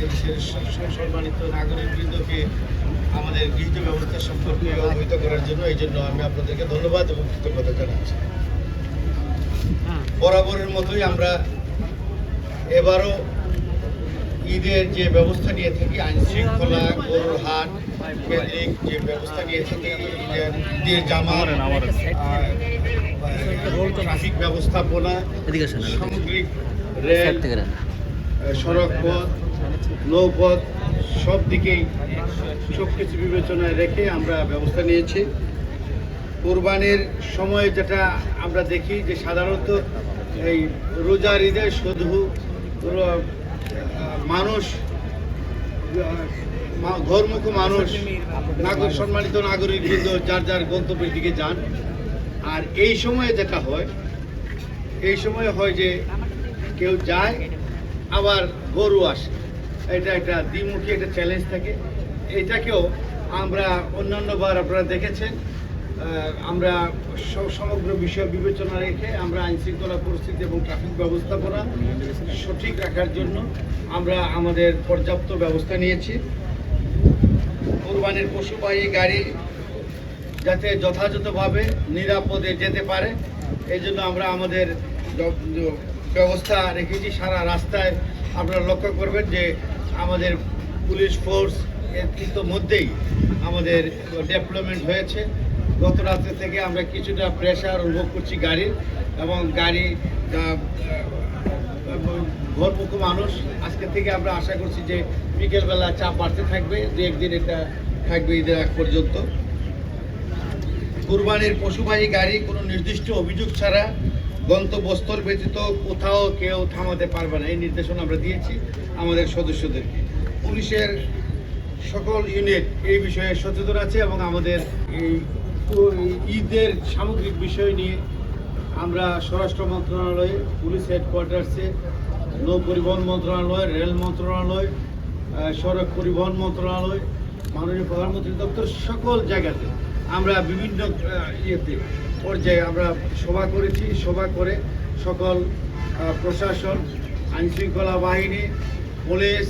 স- সম্মানিত নাগরিকবৃন্দকে আমাদের গৃহীত ব্যবস্থা সম্পর্কে অবহিত করার জন্য এই জন্য আমি আপনাদেরকে ধন্যবাদ এবং কৃতজ্ঞতা জানাচ্ছি বরাবরের মতোই আমরা এবারও ঈদের যে ব্যবস্থা নিয়ে থাকি আইন শৃঙ্খলা গরুর হাট কেন্দ্রিক যে ব্যবস্থা নিয়ে থাকি ঈদের ঈদের জামাত ট্রাফিক ব্যবস্থাপনা। সামগ্রিক রেল। সড়ক পথ নৌপথ সব দিকেই সব কিছু বিবেচনায় রেখে আমরা ব্যবস্থা নিয়েছি। কোরবানির সময় যেটা আমরা দেখি যে সাধারণত এই রোজার ঈদে শুধু মানুষ ঘরমুখো মানুষ নাগরিক সম্মানিত নাগরিক যার যার গন্তব্যের দিকে যান। আর এই সময়ে যেটা হয়, এই সময়ে হয় যে কেউ যায়, আবার গরু আসে। এটা একটা দ্বিমুখী একটা চ্যালেঞ্জ থাকে। এটাকেও আমরা অন্যান্য বার আপনারা দেখেছেন। আমরা সমগ্র বিষয় বিবেচনা রেখে আমরা আইন শৃঙ্খলা পরিস্থিতি এবং ট্রাফিক ব্যবস্থাপনা সঠিক রাখার জন্য আমরা আমাদের পর্যাপ্ত ব্যবস্থা নিয়েছি। কোরবানির পশুবাহী গাড়ি যাতে যথাযথভাবে নিরাপদে যেতে পারে, এই জন্য আমরা আমাদের ব্যবস্থা রেখেছি। সারা রাস্তায় আপনারা লক্ষ্য করবেন যে আমাদের পুলিশ ফোর্স এর কিন্তু মধ্যেই আমাদের ডেভেলপমেন্ট হয়েছে। গত রাত্রে থেকে আমরা কিছুটা প্রেশার অনুভব করছি গাড়ির এবং গাড়ি ঘরমুখ মানুষ। আজকে থেকে আমরা আশা করছি যে বিকেলবেলা চাপ বাড়তে থাকবে, দু একদিন এটা থাকবে ঈদের আগ পর্যন্ত। কুরবানির পশুবাহী গাড়ি কোনো নির্দিষ্ট অভিযোগ ছাড়া গন্তব্যস্থল ব্যতীত কোথাও কেউ থামাতে পারবে না। এই নির্দেশনা আমরা দিয়েছি আমাদের সদস্যদেরকে। পুলিশের সকল ইউনিট এই বিষয়ে সচেতন আছে এবং আমাদের ঈদের সামগ্রিক বিষয় নিয়ে আমরা স্বরাষ্ট্র মন্ত্রণালয়ে, পুলিশ হেডকোয়ার্টার্সে, নৌ পরিবহন মন্ত্রণালয়, রেল মন্ত্রণালয় সড়ক পরিবহন মন্ত্রণালয়, মাননীয় প্রধানমন্ত্রী, দপ্তর সকল জায়গাতে আমরা বিভিন্ন ইয়েতে পর্যায়ে আমরা সভা করেছি। সভা করে সকল প্রশাসন আইন শৃঙ্খলা বাহিনী, পুলিশ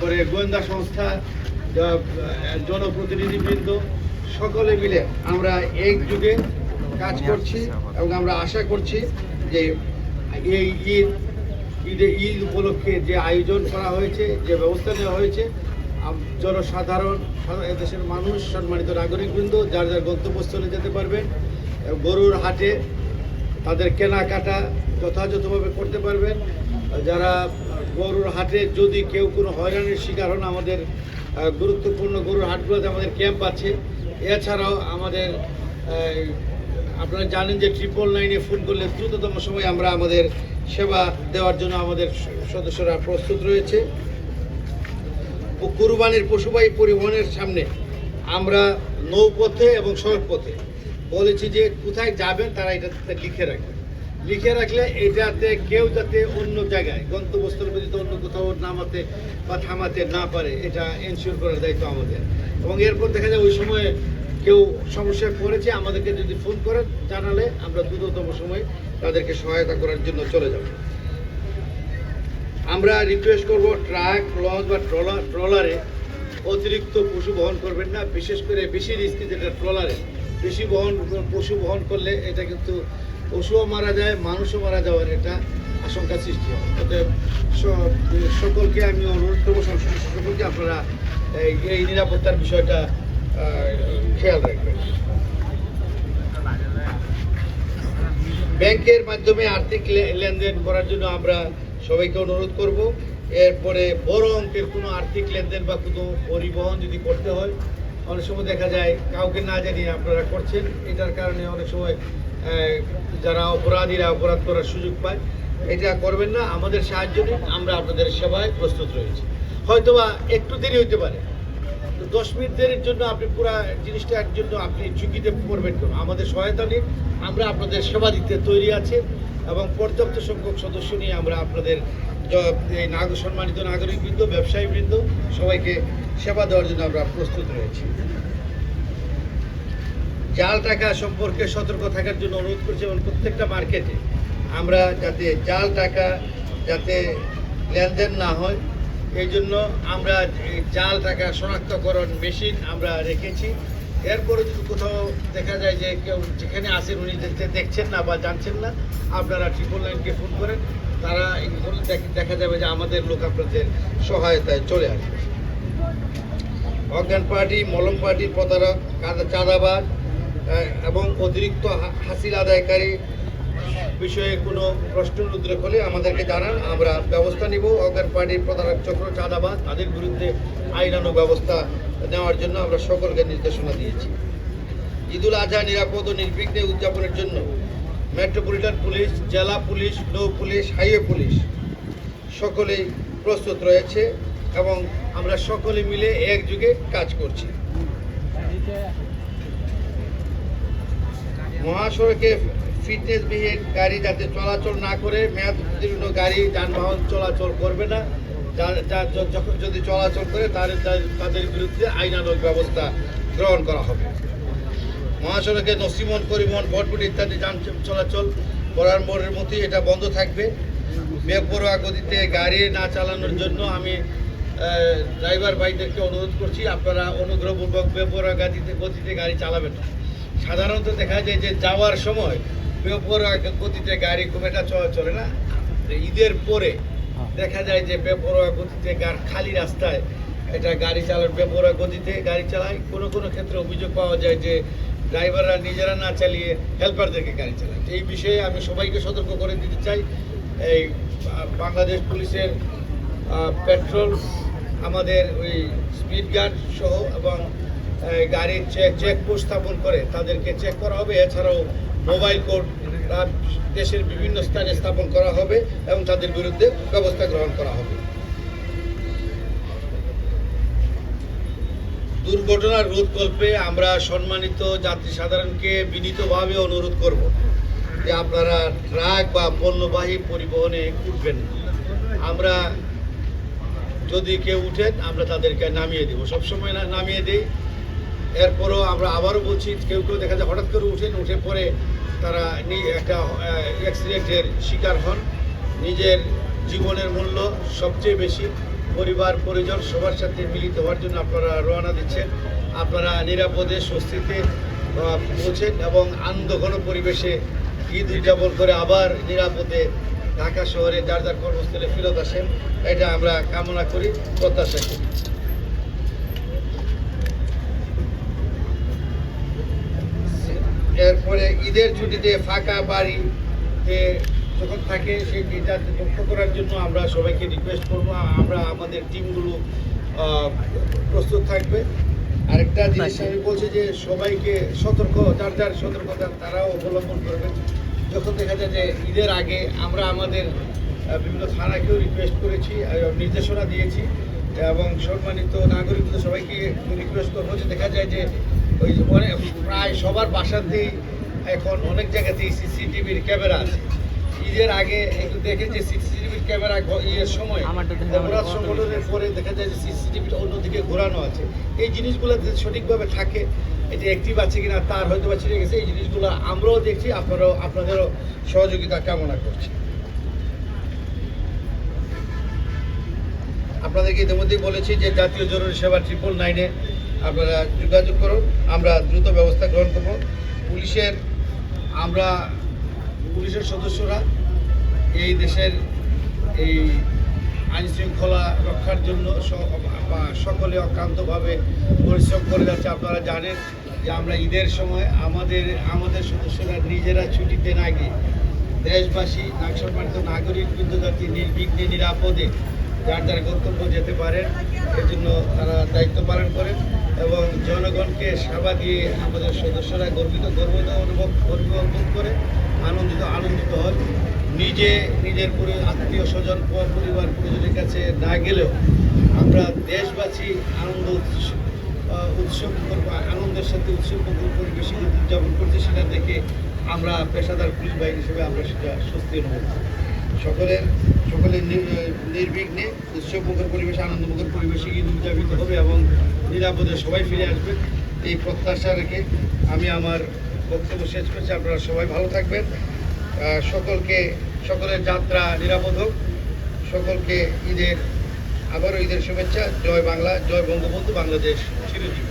করে গোয়েন্দা সংস্থা জনপ্রতিনিধিবৃন্দ, সকলে মিলে আমরা এক যুগে কাজ করছি এবং আমরা আশা করছি যে এই ঈদ, ঈদে ঈদ উপলক্ষে যে আয়োজন করা হয়েছে, যে ব্যবস্থা নেওয়া হয়েছে জনসাধারণ এদেশের মানুষ, সম্মানিত নাগরিকবৃন্দ, যার যার গন্তব্যস্থলে যেতে পারবেন, গরুর হাটে তাদের কেনাকাটা যথাযথভাবে করতে পারবেন। যারা গরুর হাটে যদি কেউ কোনো হয়রানির শিকার হন, আমাদের গুরুত্বপূর্ণ গরুর হাটগুলোতে আমাদের ক্যাম্প আছে। এছাড়াও আমাদের আপনারা জানেন যে ট্রিপল নাইনে ফোন করলে দ্রুততম সময় আমরা আমাদের সেবা দেওয়ার জন্য আমাদের সদস্যরা প্রস্তুত রয়েছে। কুরবানির পশুবাহী পরিবহনের সামনে আমরা নৌপথে এবং সড়ক পথে বলেছি যে কোথায় যাবেন তারা এটা লিখে রাখবেন লিখে রাখলে এটাতে কেউ যাতে অন্য জায়গায়, গন্তব্যস্থল ব্যতীত অন্য কোথাও নামাতে বা থামাতে না পারে, এটা এনশিওর করার দায়িত্ব আমাদের। এবং এরপর দেখা যায় ওই সময়ে কেউ সমস্যায় পড়েছে আমাদেরকে যদি ফোন করেন জানালে আমরা দ্রুততম সময় তাদেরকে সহায়তা করার জন্য চলে যাব। আমরা রিকোয়েস্ট করব ট্রাক লঞ্চ বা ট্রলার ট্রলারে অতিরিক্ত পশু বহন করবেন না। বিশেষ করে বেশি রিস্কি যেটা ট্রলারে বেশি বহন, পশু বহন করলে এটা কিন্তু পশুও মারা যায়, মানুষও মারা যাওয়ার এটা আশঙ্কা সৃষ্টি হয়। অতএব সকলকে আমি অনুরোধ করব সকলকে আপনারা এই নিরাপত্তার বিষয়টা খেয়াল রাখবেন। ব্যাংকের মাধ্যমে আর্থিক লেনদেন করার জন্য আমরা সবাইকে অনুরোধ করব, এরপরে বড় অঙ্কের কোনো আর্থিক লেনদেন বা কোনো পরিবহন যদি করতে হয়, অনেক সময় দেখা যায় কাউকে না জানিয়ে আপনারা করছেন, এটার কারণে অনেক সময় যারা অপরাধীরা অপরাধ করার সুযোগ পায়, এটা করবেন না, আমাদের সাহায্য নিন, আমরা আপনাদের সেবায় প্রস্তুত রয়েছি। হয়তোবা একটু দেরি হইতে পারে দশ মিনিট দেরির জন্য আপনি পুরো জিনিসটার জন্য আপনি ঝুঁকিতে পড়বেন কেন? আমাদের সহায়তা নিন, আমরা আপনাদের সেবা দিতে তৈরি আছি এবং পর্যাপ্ত সংখ্যক সদস্য নিয়ে আমরা আপনাদের সম্মানিত নাগরিকবৃন্দ, ব্যবসায়ীবৃন্দ, সবাইকে সেবা দেওয়ার জন্য আমরা প্রস্তুত রয়েছি। জাল টাকা সম্পর্কে সতর্ক থাকার জন্য অনুরোধ করছি এবং প্রত্যেকটা মার্কেটে আমরা যাতে জাল টাকা যাতে লেনদেন না হয় এই জন্য আমরা জাল টাকা শনাক্তকরণ মেশিন আমরা রেখেছি। এরপরে যদি কোথাও দেখা যায় যে কেউ যেখানে আসেন উনি দেখছেন না বা জানছেন না, আপনারা ট্রিপল নাইনকে ফোন করেন, তারা দেখ- যাবে যে আমাদের লোক আপনাদের সহায়তায় চলে আসবে অজ্ঞান পার্টি, মলম পার্টির প্রতারক চাঁদাবাজ এবং অতিরিক্ত হাসিল আদায়কারী বিষয়ে কোনো প্রশ্নের উদ্রেক হলে আমাদেরকে জানান। আমরা ব্যবস্থা নিব। অজ্ঞান পার্টির প্রতারক চক্র চাঁদাবাজ। তাদের বিরুদ্ধে আইনানুগ ব্যবস্থা নেওয়ার জন্য আমরা সকলকে নির্দেশনা দিয়েছি। ঈদুল আজহা নিরাপদ ও নির্বিঘ্নে উদযাপনের জন্য মেট্রোপলিটন পুলিশ, জেলা পুলিশ, নৌ পুলিশ, হাইওয়ে পুলিশ সকলেই প্রস্তুত রয়েছে এবং আমরা সকলে মিলে একযোগে কাজ করছি। মহাসড়কে ফিটনেসবিহীন গাড়ি যাতে চলাচল না করে, মেয়াদ উত্তীর্ণ গাড়ি যানবাহন চলাচল করবে না। যখন যদি চলাচল করে তাদের তাদের- বিরুদ্ধে আইনানুগ ব্যবস্থা গ্রহণ করা হবে। মহাসড়কে নসিমন পরিবহন বটবুট ইত্যাদি যান চলাচল করার মোড়ের মতোই এটা বন্ধ থাকবে। বেপরোয়া গতিতে গাড়ি না চালানোর জন্য আমি ড্রাইভার ভাইদেরকে অনুরোধ করছি, আপনারা অনুগ্রহপূর্বক বেপরোয়া গতিতে গতিতে গাড়ি চালাবেন না। সাধারণত দেখা যায় যে যাওয়ার সময় বেপরোয়া গতিতে গাড়ি খুব একটা চলা না। ঈদের পরে দেখা যায় যে বেপরোয়া গতিতে খালি রাস্তায় এটা গাড়ি চালার বেপরোয়া গতিতে গাড়ি চালায়। কোনো কোনো ক্ষেত্রে অভিযোগ পাওয়া যায় যে ড্রাইভাররা নিজেরা না চালিয়ে হেল্পারদেরকে গাড়ি চালায়। এই বিষয়ে আমি সবাইকে সতর্ক করে দিতে চাই। এই বাংলাদেশ পুলিশের পেট্রোল আমাদের ওই স্পিড গার্ড সহ এবং গাড়ির চেক চেকপোস্ট স্থাপন করে তাদেরকে চেক করা হবে। এছাড়াও মোবাইল আহ, দেশের বিভিন্ন স্থানে স্থাপন করা হবে এবং তাদের বিরুদ্ধে ব্যবস্থা গ্রহণ করা হবে। দুর্ঘটনার রোধকল্পে আমরা সম্মানিত যাত্রী সাধারণকে বিনীতভাবে অনুরোধ করব যে আপনারা ট্রাক বা পণ্যবাহী পরিবহনে উঠবেন আমরা যদি কেউ উঠেন আমরা তাদেরকে নামিয়ে দেবো। সবসময় নামিয়ে দিই। এরপরও আমরা আবারও বলছি, কেউ কেউ দেখা যায় হঠাৎ করে উঠেন, উঠে পরে তারা একটা অ্যাক্সিডেন্টের শিকার হন। নিজের জীবনের মূল্য সবচেয়ে বেশি, পরিবার, পরিজন, সবার সাথে মিলিত হওয়ার জন্য আপনারা রওনা দিচ্ছেন। আপনারা নিরাপদে, স্বস্তিতে পৌঁছেন এবং আনন্দঘন পরিবেশে ঈদ উদযাপন করে আবার নিরাপদে ঢাকা শহরে যার যার কর্মস্থলে ফেরত আসেন, এটা আমরা কামনা করি, প্রত্যাশা করি। এরপরে ঈদের ছুটিতে ফাঁকা বাড়িতে যখন থাকে সেই এটা লক্ষ্য করার জন্য আমরা সবাইকে রিকোয়েস্ট করব। আমরা আমাদের টিমগুলো প্রস্তুত থাকবে। আরেকটা জিনিস আমি বলছি যে সবাইকে সতর্ক যার যার সতর্কতা তারাও অবলম্বন করবেন। যখন দেখা যায় যে ঈদের আগে আমরা আমাদের বিভিন্ন থানাকেও রিকোয়েস্ট করেছি নির্দেশনা দিয়েছি এবং সম্মানিত নাগরিকদের সবাইকে রিকোয়েস্ট করব যে দেখা যায় যে ওই অনেক প্রায় সবার বাসাতেই এখন অনেক জায়গাতেই সিসিটিভির ক্যামেরা আছে। ঈদের আগে একটু দেখে যে সিসিটিভির ক্যামেরা ইয়ের সময় অপরাধ সংগঠনের পরে দেখা যায় যে সিসিটিভিটা অন্যদিকে ঘোরানো আছে। এই জিনিসগুলো যদি সঠিকভাবে থাকে এটা অ্যাক্টিভ আছে কিনা তার হয়তো বা ছিঁড়ে গেছে। এই জিনিসগুলো আমরাও দেখছি আপনারাও আপনাদেরও সহযোগিতা কামনা করছি। আপনাদেরকে ইতিমধ্যেই বলেছি যে জাতীয় জরুরি সেবা ট্রিপল নাইনে আপনারা যোগাযোগ করুন, আমরা দ্রুত ব্যবস্থা গ্রহণ করব। পুলিশের, আমরা পুলিশের সদস্যরা এই দেশের এই আইন শৃঙ্খলা রক্ষার জন্য সকলে অক্রান্তভাবে পরিশ্রম করে যাচ্ছে। আপনারা জানেন যে আমরা ঈদের সময় আমাদের আমাদের সদস্যরা নিজেরা ছুটিতে না গিয়ে দেশবাসী নাগসম্মানিত নাগরিক জাতি নির্বিঘ্নে, নিরাপদে যার যার গন্তব্য যেতে পারেন এর জন্য তারা দায়িত্ব পালন করেন এবং জনগণকে সেবা দিয়ে আমাদের সদস্যরা গর্বিত গর্বিত অনুভব গর্ব অনুভব করে, আনন্দিত আনন্দিত হন নিজে, নিজের পুরো, আত্মীয় স্বজন পরিবার পরিজনের কাছে না গেলেও আমরা দেশবাসী আনন্দ উৎস- উৎসব আনন্দের সাথে উৎসব পরিবেশে উদযাপন করছে, সেটা দেখে আমরা পেশাদার পুলিশ বাহিনী হিসেবে আমরা সেটা স্বস্তি অনুভব সকলের সকলের নি- নির্বিঘ্নে উৎসবমুখর পরিবেশে, আনন্দমুখর পরিবেশে ঈদ উদযাপিত হবে এবং নিরাপদে সবাই ফিরে আসবে। এই প্রত্যাশা রেখে আমি আমার বক্তব্য শেষ করছি। আপনারা সবাই ভালো থাকবেন। সকলকে, সকলের যাত্রা নিরাপদ হোক। সকলকে ঈদের, আবারও ঈদের শুভেচ্ছা। জয় বাংলা, জয় বঙ্গবন্ধু, বাংলাদেশ। চিরজীবী।